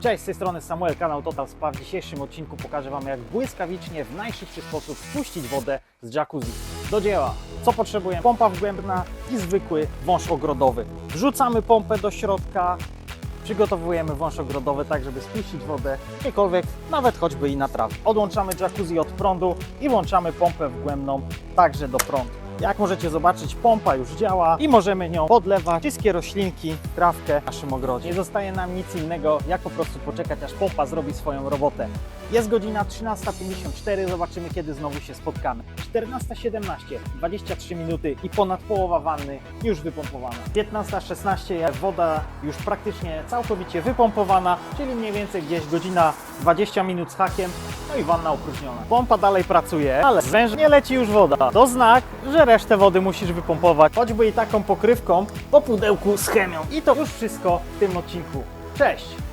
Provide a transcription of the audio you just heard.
Cześć, z tej strony Samuel, kanał Total Spa. W dzisiejszym odcinku pokażę Wam, jak błyskawicznie, w najszybszy sposób spuścić wodę z jacuzzi. Do dzieła! Co potrzebujemy? Pompa wgłębna i zwykły wąż ogrodowy. Wrzucamy pompę do środka, przygotowujemy wąż ogrodowy tak, żeby spuścić wodę gdziekolwiek, nawet choćby i na trawę. Odłączamy jacuzzi od prądu i włączamy pompę wgłębną także do prądu. Jak możecie zobaczyć, pompa już działa i możemy nią podlewać wszystkie roślinki, trawkę w naszym ogrodzie. Nie zostaje nam nic innego, jak po prostu poczekać, aż pompa zrobi swoją robotę. Jest godzina 13.54, zobaczymy kiedy znowu się spotkamy. 14.17, 23 minuty i ponad połowa wanny już wypompowana. 15.16, jak woda już praktycznie całkowicie wypompowana, czyli mniej więcej gdzieś godzina 20 minut z hakiem, no i wanna opróżniona. Pompa dalej pracuje, ale z węża nie leci już woda. To znak, że resztę wody musisz wypompować, choćby i taką pokrywką po pudełku z chemią. I to już wszystko w tym odcinku. Cześć!